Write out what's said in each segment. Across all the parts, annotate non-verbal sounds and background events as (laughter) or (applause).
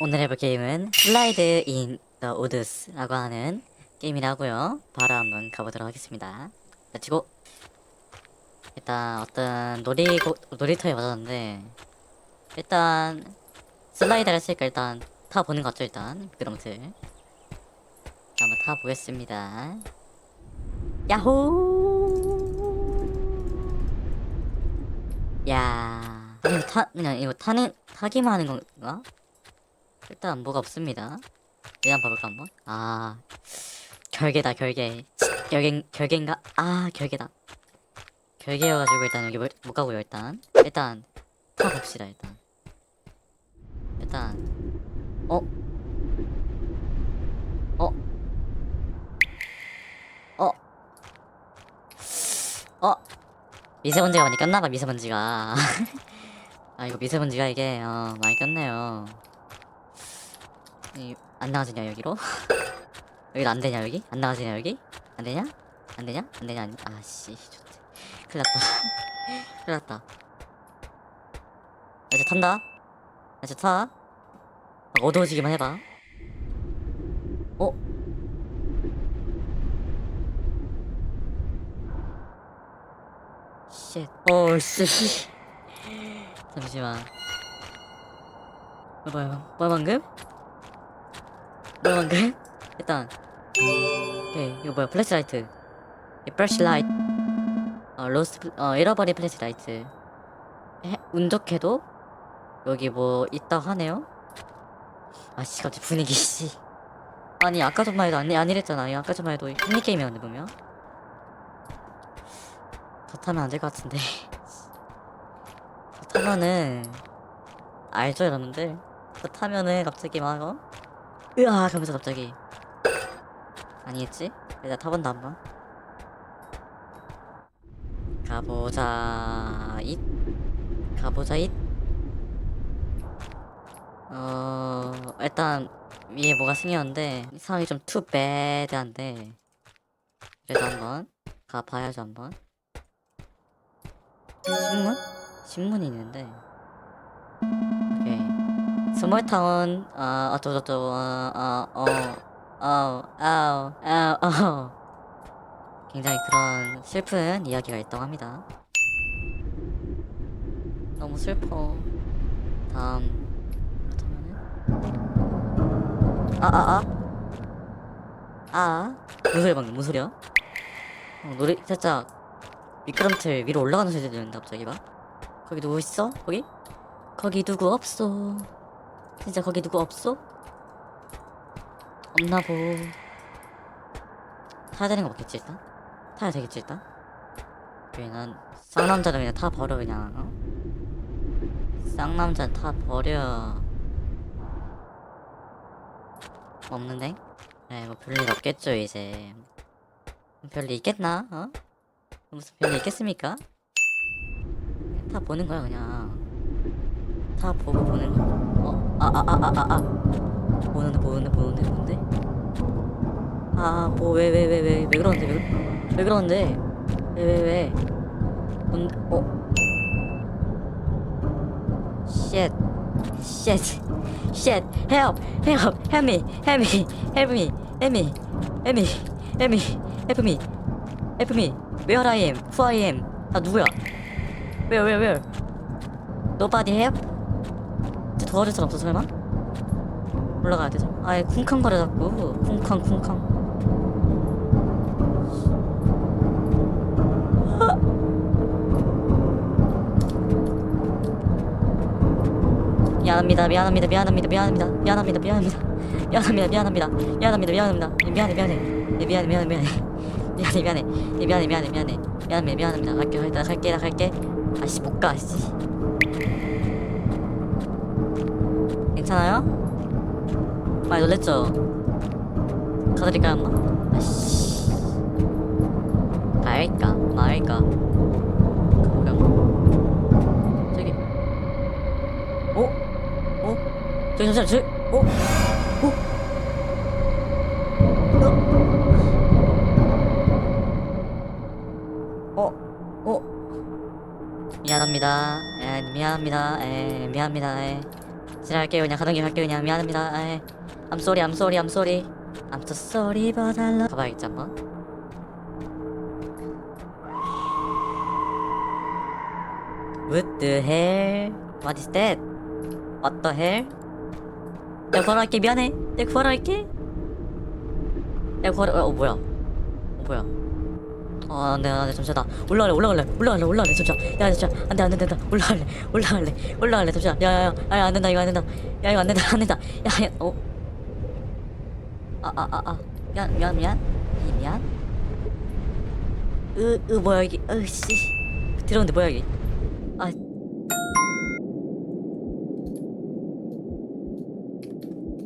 오늘 해볼 게임은 슬라이드 인더 우드스라고 하는 게임이라고요. 바로 한번 가보도록 하겠습니다. let's 일단 어떤 놀이고 놀이터에 맞았는데 일단 슬라이드를 했으니까 일단 타 보는 것 같죠 일단 미끄럼틀 한번 타 보겠습니다. 야호! 야, 이거 타 그냥 이거 타는 타기만 하는 건가? 일단 뭐가 없습니다. 일단 봐볼까 한번. 아 결계다 결계. 결계 결계인가? 아 결계다. 결계여가지고 일단 여기 못, 못 가고요 일단. 일단 타 봅시다 일단. 일단 어? 어? 어? 어? 미세먼지가 많이 꼈나봐 미세먼지가. (laughs) 아 이거 미세먼지가 이게 어 많이 꼈네요. 이, 안 나가지냐 여기로? (laughs) 여기도 안 되냐 여기? 안 나가지냐 여기? 안 되냐? 안 되냐? 안 되냐? 안... 아씨 좋대. 큰일 났다. (laughs) 큰일 났다. 나 이제 탄다. 나 이제 타. 막 어두워지기만 해봐. 어? 쉣. 어, 씨. (laughs) 잠시만. 뭐, 뭐야, 뭐야, 방금? 뭐야, 방금? 일단. 오케이, 이거 뭐야, 플래시라이트. 이 플래시라이트. 어, 로스트, 어, 잃어버린 플래시라이트. 해, 운 좋게도 여기 뭐 있다 하네요? 아씨, 갑자기 분위기, 씨. 아니, 아까 전만 해도 아니, 아니랬잖아. 아까 전만 해도 흥미게임이었는데, 보면. 저 타면 안 될 것 같은데. (laughs) 저 타면은, 알죠, 여러분들? 저 타면은 갑자기 막, 어? 으아! 그러면서 갑자기. 아니겠지? 일단 타본다, 한번. 가보자, 잇. 가보자, 잇. 어, 일단, 위에 뭐가 생겼는데, 이 상황이 좀 too bad한데. 그래도 한번, 가봐야죠, 한번. 신문? 신문이 있는데. 스몰타운, 어, 어쩌고저쩌고, 어, 어, 어. 굉장히 그런 슬픈 이야기가 있다고 합니다. 너무 슬퍼. 다음. 그렇다면은. 아, 아, 아. 아. 무슨 소리야, 방금? 무슨 소리야? 어, 노래, 살짝. 미끄럼틀 위로 올라가는 소리 들리는데 갑자기 막 거기 누구 있어? 거기? 거기 누구 없어 진짜 거기 누구 없어? 없나 보 타야 되는 거 맞겠지 일단? 타야 되겠지 일단? 난 쌍남자는 그냥 타 버려 그냥 어? 쌍남자는 타 버려 없는데? 그래 뭐 별일 없겠죠 이제 별일 있겠나? 어? 무슨 별일 있겠습니까? 다 보는 거야 그냥 다 보고 보는 거 어? 아아 아 아 아 아 보는데 보는데 보는데 보는데 아뭐 왜왜 왜 왜 왜 그러는데 왜, 왜 그러는데 왜 왜왜 뭔 어? shit shit shit help help help me help me help me help me help me help me help me help me where I am who I am 나 누구야 where where nobody help 진짜 도와줄 사람 없어 설마? 올라가야 되죠. 아예 쿵쾅거려 자꾸 쿵쾅 쿵쾅. (laughs) 미안합니다 미안합니다 미안합니다 미안합니다 미안합니다 미안합니다. 미안합니다 미안합니다 미안합니다 미안합니다. 미안해 미안해. 네, 미안해 미안해 미안해. (laughs) 미안해 미안해. 네, 미안해 미안해 미안해. 미안해 미안합니다. 갈게 갈게 나 갈게. 아씨 못가 씨 괜찮아요? 많이 놀랬죠? 가드릴까요 한번? 아씨 갈까 말까 가보려고 저기 어? 어? 저기 잠시만 저기 어? 어? 어? 어? 미안합니다. 에, 미안합니다. 에, 미안합니다. 에. 지랄할게요 그냥 가던 길 갈게요 그냥 미안합니다 아이, I'm sorry I'm sorry I'm sorry I'm so sorry but I love 가봐야겠지 한번 What the hell? What is that? What the hell? 내가 구하러갈게 미안해 내가 구하러갈게 내가 구하러 어 뭐야 어 뭐야 어 안돼 안돼 잠시만 나 올라갈래 올라갈래 올라갈래 올라갈래 잠시만. 야 잠시만. 안돼 안돼 안돼 올라갈래 올라갈래 올라갈래 잠시만. 야야야 아야 안된다 이거 안된다. 야 이거 안된다 안된다. 야야 어? 아아아아. 미안 미안 미안. 이 미안. 으으 뭐야 이게. 으씨. 들어온데 뭐야 이게? 아.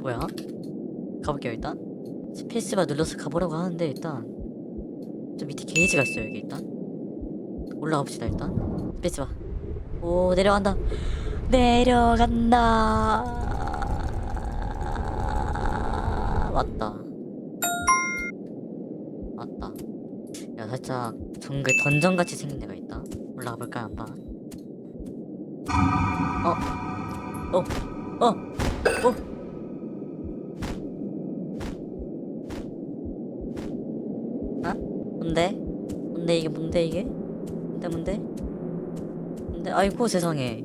뭐야? 가볼게요 일단. 스페이스바 눌러서 가보라고 하는데 일단 저 밑에 게이지가 있어요 여기 일단 올라가 봅시다 일단 스페이스바 오 내려간다 내려간다 왔다 왔다 야 살짝 정글 던전같이 생긴 데가 있다 올라가 볼까요 한번 어? 어? 어? 어? 어? 뭔데? 뭔데 이게 뭔데 이게? 뭔데 뭔데? 뭔데? 아이고 세상에.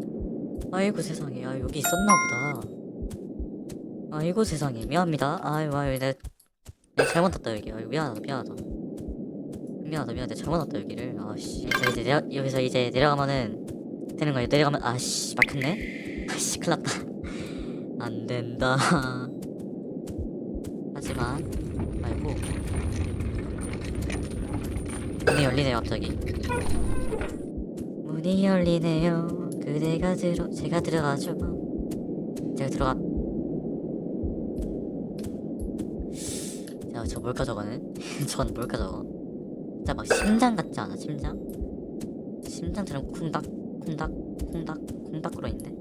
아이고 세상에. 아 여기 있었나 보다. 아이고 세상에. 미안합니다. 아유 아유 내가, 내가 잘못 왔다 여기. 아유 미안하다 미안하다. 미안하다 미안하다 잘못 왔다 여기를. 아씨. 자 이제 내려 여기서 이제 내려가면은 되는 거예요. 내려가면 아씨. 막혔네? 아씨. 큰일났다. 안 된다. (laughs) 하지만 아이고 문이 열리네요 갑자기. 문이 열리네요. 그대가 들어 제가 들어가죠. 제가 들어가. 자, 저 뭘까 저거는? (laughs) 저건 뭘까 저거? 진짜 막 심장 같지 않아 심장? 심장처럼 쿵닥 쿵닥 쿵닥 쿵닥 거려있네.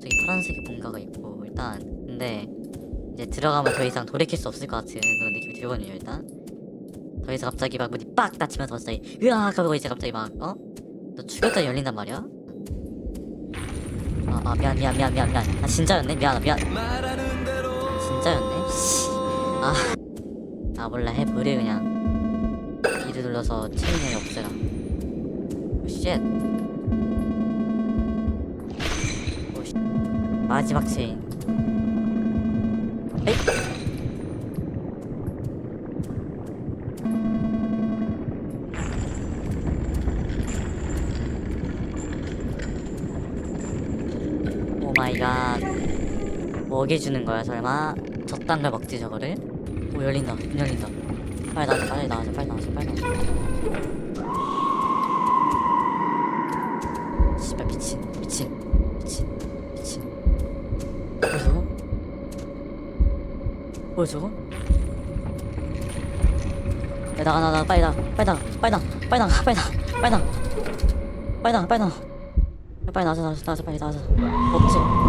저기 파란색의 뭔가가 있고 일단. 근데 이제 들어가면 더 이상 돌이킬 수 없을 것 같은 그런 느낌이 들거든요 일단 더 이상 갑자기 막 문이 빡 닫히면서 갑자기 으악 하고 이제 갑자기 막 어? 너 죽였다 열린단 말이야? 아, 아 미안 미안 미안 미안 미안. 아 진짜였네? 미안하다 미안. 진짜였네? 씨. 아, 아 몰라. 해버려 그냥. 이를 눌러서 체인을 없애라. 오쉣. 마지막 체인. 에이 이갓 먹여주는 거야 설마? 저딴 걸 먹지 저거를? 오 열린다. 문 열린다. 빨리 나와서 빨리 나와서 빨리 나와서 빨리 나와서 씨발 미친 미친 미친 미친. 뭐야 저거 뭐야 저거 야 나가 나가 빨리 나가 빨리 나가 빨리 나가 빨리 나가 빨리 나가 빨리 나가. 빨리 나가 빨리 나가. 빨리 나와서 나와서 나와서 빨리 나와서 없지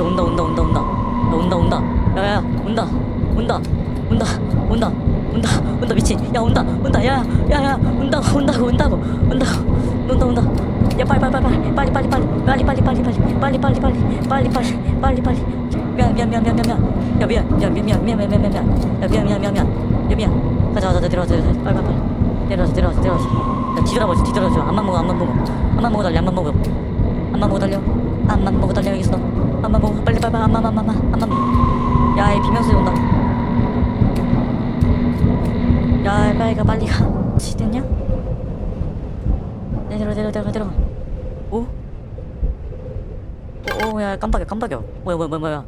야씨 온다 온다 온다 온다 야, 온다 온다 야야 온다 온다 온다 온다 온다 온다 미친 야 온다 온다 야야야 온다고 온다고 온다고 온다고 온다 온다 야 빨리 빨리 빨리 빨리 빨리 빨리 빨리 빨리 빨리 빨리 빨리 빨리 빨리 빨리 빨리 빨리 빨리 미안 미안 미안 미안 미안 야 미안 미안 미안 미안 미안 미안 미안 미안 야 미안 미안 미안 미안 야 미안 가자 가자 내려가자 내려가자 빨리 빨리 빨리 내려가자 내려가자 내려가자 야 뒤돌아보자 뒤돌아보자 앞만 보고 앞만 보고 앞만 보고 달려 앞만 보고 앞만 보고 달려 앞만 보고 달려 여기 있어. 앞만 보고 빨리 빨리 앞만 앞만 앞만 야이 비명소리 온다. 야 빨리 가 빨리 가. 시됐냐? 내려 내려 내려 내려 오? 오야 깜빡여 깜빡여. 뭐야 뭐야 뭐야 뭐야.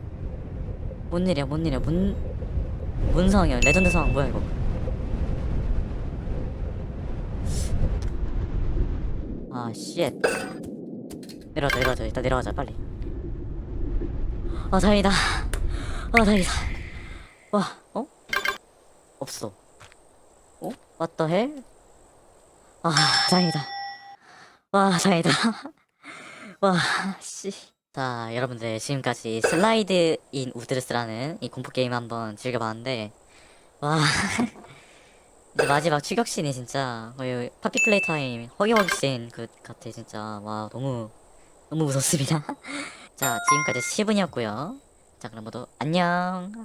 뭔 일이야 뭔 일이야. 뭔뭔 상황이야? 레전드 상황 뭐야 이거? 아 쉣 내려가자 내려가자. 일단 내려가자 빨리. 아 다행이다. 아 다행이다. 와 어? 없어. 어? The hell? 아 다행이다. 와 다행이다. (laughs) 와씨 자 여러분들 지금까지 슬라이드 인 우드르스라는 이 공포 게임 한번 즐겨봤는데 와. (laughs) 이제 마지막 추격신이 진짜 거의 파피 플레이 타임 허기허기 씬그 같아 진짜. 와 너무 너무 무섭습니다. (laughs) 자, 지금까지 10분이었고요. 자, 그럼 모두 안녕.